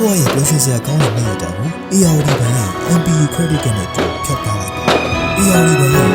ဘွားရဲ့ပျော်ရွှင်စရာကောင်းတဲ့နေ့ရက်တာကို ARD ဘဏ်ရဲ့ MPU Credit Card နဲ့တူဖြတ်ထားလိုက်ပါ ARD ဘဏ်ရဲ့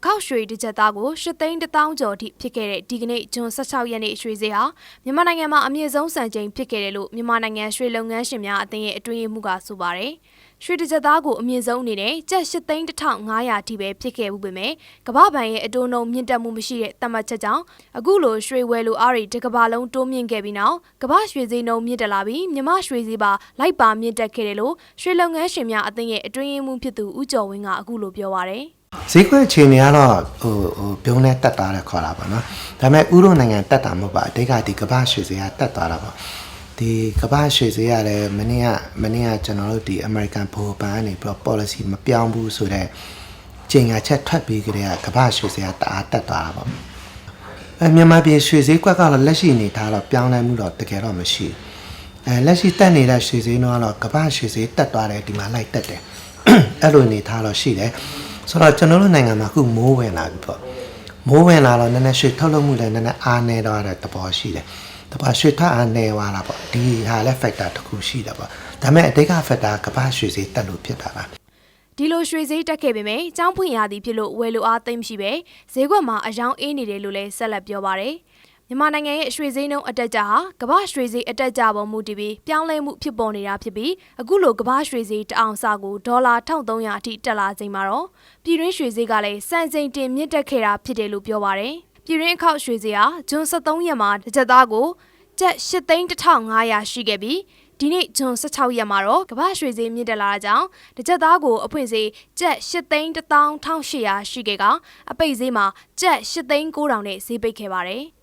အခောက်ရွှေတစ်ချက်သားကို၈သိန်းတစ်သောင်းကျော်အထိဖြစ်ခဲ့တဲ့ဒီကနေ့ဂျွန်16ရက်နေ့ရွှေဈေးဟာမြန်မာနိုင်ငံမှာအမြင့်ဆုံးစံချိန်ဖြစ်ခဲ့တယ်လို့မြန်မာနိုင်ငံရွှေလုပ်ငန်းရှင်များအသင်းရဲ့အတွင်းရေးမှူးကဆိုပါတယ်။ရွှေတစ်ချက်သားကိုအမြင့်ဆုံးအနေနဲ့ကျပ်၈သိန်း1500အထိပဲဖြစ်ခဲ့မှုပေမဲ့ကမ္ဘာ့ဘဏ်ရဲ့အတိုးနှုန်းမြင့်တက်မှုမရှိတဲ့သတ်မှတ်ချက်ကြောင့်အခုလိုရွှေဝယ်လိုအားတွေတစ်ကမ္ဘာလုံးတိုးမြင့်ခဲ့ပြီးနောက်ကမ္ဘာရွှေဈေးနှုန်းမြင့်တက်လာပြီးမြန်မာရွှေဈေးပါလိုက်ပါမြင့်တက်ခဲ့တယ်လို့ရွှေလုပ်ငန်းရှင်များအသင်းရဲ့အတွင်းရေးမှူးဖြစ်သူဦးကျော်ဝင်းကအခုလိုပြောပါတယ်။ ဈေးကွက်အခြေအနေကတော့ဟိုဟိုပြုံးနဲ့တက်သွားတယ်ခေါ်တာပေါ့နော်ဒါပေမဲ့ဥရောနိုင်ငံတက်တာမဟုတ်ပါအတိတ်ကဒီကမ္ဘာရွှေဈေးကတက်သွားတာပေါ့ဒီကမ္ဘာရွှေဈေးကလည်းမနေ့ကမနေ့ကကျွန်တော်တို့ဒီ American ဘိုဘန်ကနေပြီးတော့ policy မပြောင်းဘူးဆိုတော့ချိန်ညာချက်ထွက်ပြီးကြတဲ့ကမ္ဘာရွှေဈေးကတအားတက်သွားတာပေါ့အဲမြန်မာပြည်ရွှေဈေးကွက်ကတော့လက်ရှိအနေထားတော့ပြောင်းလဲမှုတော့တကယ်တော့မရှိဘူးအဲလက်ရှိတက်နေတဲ့ရွှေဈေးတော့ကမ္ဘာရွှေဈေးတက်သွားတယ်ဒီမှာလိုက်တက်တယ်အဲ့လိုအနေထားတော့ရှိတယ် ဆိုတော့ကျွန်တော်တို့နိုင်ငံမှာအခုမိုးဝင်လာပြီပေါ့မိုးဝင်လာတော့နည်းနည်းရွှေထုတ်လုပ်မှုလည်းနည်းနည်းအားနည်းတော့တဲ့သဘောရှိတယ်တပါရွှေထအားနည်းသွားတာပေါ့ဒီဟာလည်း factor တစ်ခုရှိတယ်ပေါ့ဒါပေမဲ့အတိတ်က factor ကမ္ဘာရွှေဈေးတက်လို့ဖြစ်တာပါဒီလိုရွှေဈေးတက်ခဲ့ပေမဲ့ចောင်းဖွင့်ရသည်ဖြစ်လို့ဝယ်လိုအားသိမ့်မရှိပဲဈေးကွက်မှာအယောင်အေးနေတယ်လို့လည်းဆက်လက်ပြောပါရယ် မြန်မာနိုင်ငံရဲ့ရွှေဈေးနှုန်းအတက်ကြဟာကမ္ဘာရွှေဈေးအတက်ကြပေါ်မူတည်ပြီးပြောင်းလဲမှုဖြစ်ပေါ်နေတာဖြစ်ပြီးအခုလိုကမ္ဘာရွှေဈေးတအောင်စကိုဒေါ်လာ1300အထိတက်လာချိန်မှာတော့ပြည်တွင်းရွှေဈေးကလည်းစံချိန်တင်မြင့်တက်ခဲ့တာဖြစ်တယ်လို့ပြောပါရယ်ပြည်တွင်းအခောက်ရွှေဈေးဟာဂျွန်73ရက်မှာတစ်ချက်သားကိုကျပ်8,1500ရှိခဲ့ပြီးဒီနေ့ဂျွန်16ရက်မှာတော့ကမ္ဘာရွှေဈေးမြင့်တက်လာတာကြောင့်တစ်ချက်သားကိုအဖွင့်ဈေးကျပ်8,11800ရှိခဲ့ကအပိတ်ဈေးမှာကျပ်8,900နဲ့ဈေးပိတ်ခဲ့ပါတယ်။